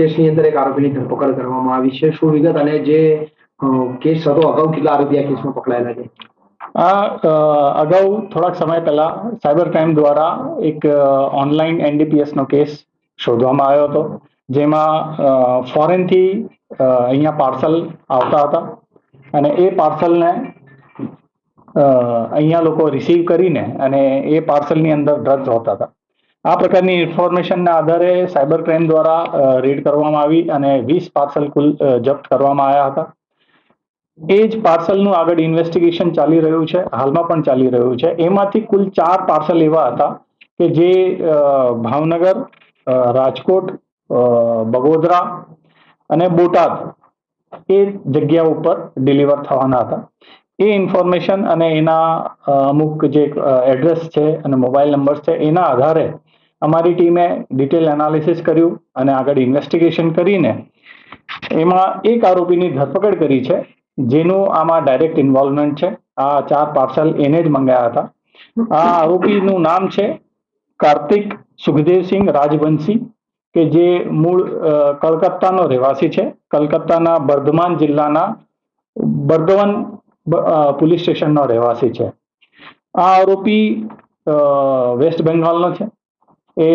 કેસની અંદર એક આરોપીની ધરપકડ કરવામાં આવી છે. શું વિગત અને જે કેસ હતો, અગાઉ કેટલા આરોપી આ કેસમાં પકડાયેલા છે? આ અગાઉ થોડાક સમય પહેલા સાયબર ક્રાઇમ દ્વારા એક ઓનલાઈન એનડીપીએસનો કેસ શોધવામાં આવ્યો હતો. જેમાં ફોરેનથી અહીંયા પાર્સલ આવતા હતા અને એ પાર્સલને અહીંયા લોકો રિસીવ કરીને અને એ પાર્સલની અંદર ડ્રગ્સ હોતા હતા. આ પ્રકારની ઇન્ફોર્મેશનના આધારે સાયબર ક્રાઇમ દ્વારા રેડ કરવામાં આવી અને વીસ પાર્સલ કુલ જપ્ત કરવામાં આવ્યા હતા. એ જ પાર્સલનું આગળ ઇન્વેસ્ટિગેશન ચાલી રહ્યું છે, હાલમાં પણ ચાલી રહ્યું છે. એમાંથી કુલ ચાર પાર્સલ એવા હતા કે જે ભાવનગર રાજકોટ બગોદરા અને બોટાદ એ જગ્યા ઉપર ડિલિવર થવાના હતા. એ ઇન્ફોર્મેશન અને એના અમુક જે એડ્રેસ છે અને મોબાઈલ નંબર્સ છે, એના આધારે અમારી ટીમે ડિટેલ એનાલિસિસ કર્યું અને આગળ ઇન્વેસ્ટિગેશન કરીને એમાં એક આરોપીની ધરપકડ કરી છે, જેનું આમાં ડાયરેક્ટ ઇન્વોલ્વમેન્ટ છે. આ ચાર પાર્સલ એને જ મંગાયા હતા. આ આરોપીનું નામ છે કાર્તિક સુખદેવસિંહ રાજવંશી, કે જે મૂળ કલકત્તાનો રહેવાસી છે. કલકત્તાના બર્ધમાન જિલ્લાના બર્ધવન પોલીસ સ્ટેશનનો રહેવાસી છે. આ આરોપી વેસ્ટ બેંગાલનો છે. એ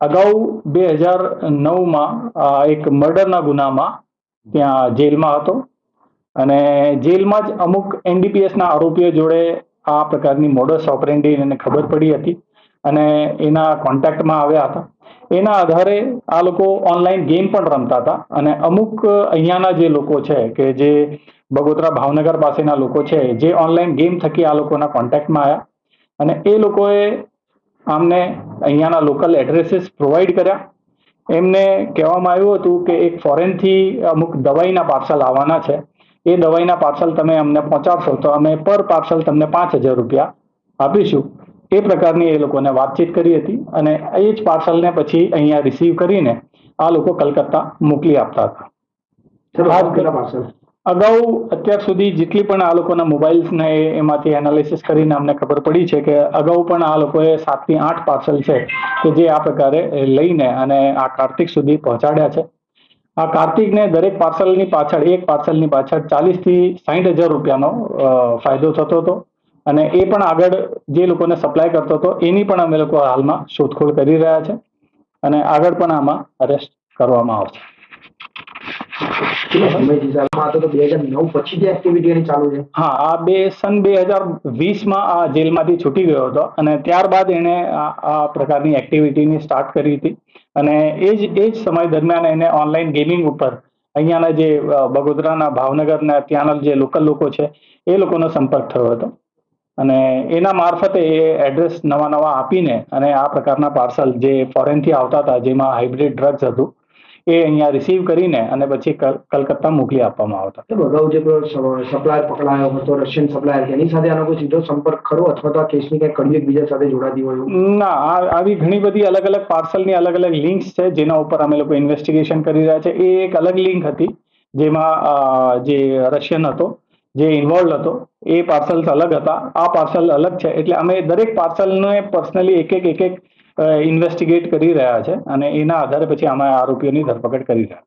અગાઉ બે હજાર નવમાં એક મર્ડરના ગુનામાં ત્યાં જેલમાં હતો. અને જેલમાં જ અમુક એનડીપીએસના આરોપીઓ જોડે આ પ્રકારની મોડસ ઓપરેન્ડી એને ખબર પડી હતી અને એના કોન્ટેક્ટમાં આવ્યા હતા. એના આધારે આ લોકો ઓનલાઈન ગેમ પણ રમતા હતા અને અમુક અહીંયાના જે લોકો છે કે જે બગોદરા ભાવનગર પાસેના લોકો છે, જે ઓનલાઈન ગેમ થકી આ લોકોના કોન્ટેક્ટમાં આવ્યા. અને એ લોકોએ આમને અહીંયાના લોકલ એડ્રેસીસ પ્રોવાઈડ કર્યા. એમને કહેવામાં આવ્યું હતું કે એક ફોરેનથી અમુક દવાઈના પાર્સલ આવવાના છે. એ દવાઈના પાર્સલ તમે અમને પહોંચાડશો તો અમે પર પાર્સલ તમને પાંચ હજાર રૂપિયા આપીશું. એ પ્રકારની એ લોકોને વાતચીત કરી હતી અને એ જ પાર્સલને પછી અહીંયા રિસીવ કરીને આ લોકો કલકત્તા મોકલી આપતા હતા. હા, અગાઉ અત્યાર સુધી જેટલી પણ આ લોકોના મોબાઈલ્સને એમાંથી એનાલિસિસ કરીને અમને ખબર પડી છે કે અગાઉ પણ આ લોકોએ સાતથી આઠ પાર્સલ છે કે જે આ પ્રકારે લઈને અને આ કાર્તિક સુધી પહોંચાડ્યા છે. આ કાર્તિકને દરેક પાર્સલની પાછળ, એક પાર્સલની પાછળ ચાલીસથી સાઠ હજાર રૂપિયાનો ફાયદો થતો હતો અને એ પણ આગળ જે લોકોને સપ્લાય કરતો હતો, એની પણ અમે લોકો હાલમાં શોધખોળ કરી રહ્યા છે અને આગળ પણ આમાં અરેસ્ટ કરવામાં આવશે. હા છૂટી ગયો હતો અને ત્યારબાદ એણે આ પ્રકારની એક્ટિવિટીની સ્ટાર્ટ કરી હતી. અને એ જ એ જ સમય દરમિયાન એને ઓનલાઈન ગેમિંગ ઉપર અહીંયાના જે બગોદરાના બગોદરાના ભાવનગરના ત્યાંના જે લોકલ લોકો છે, એ લોકોનો સંપર્ક થયો હતો. અને એના મારફતે એ એડ્રેસ નવા નવા આપીને અને આ પ્રકારના પાર્સલ જે ફોરેનથી આવતા હતા, જેમાં હાઇબ્રિડ ડ્રગ્સ હતું એ અહીંયા રિસીવ કરીને અને પછી કલકત્તા મોકલી આપવામાં આવતા. અગાઉ જે સપ્લાયર પકડાયો હતો રશિયન સપ્લાયર એની સાથે આનો કોઈ સીધો સંપર્ક ખરો અથવા તો આ કેસની કઈ કડી એકબીજા સાથે જોડાતી હોય ના આવી ઘણી બધી અલગ અલગ પાર્સલની અલગ અલગ લિંક્સ છે જેના ઉપર અમે લોકો ઇન્વેસ્ટિગેશન કરી રહ્યા છે. એ એક અલગ લિંક હતી જેમાં જે રશિયન હતો જે ઇન્વોલ્વ હતો એ પાર્સલ્સ અલગ હતા. આ પાર્સલ અલગ છે એટલે અમે દરેક પાર્સલને પર્સનલી એક એક એક એક ઇન્વેસ્ટિગેટ કરી રહ્યા છે અને એના આધારે પછી આમાં આરોપીઓની ધરપકડ કરી રહ્યા.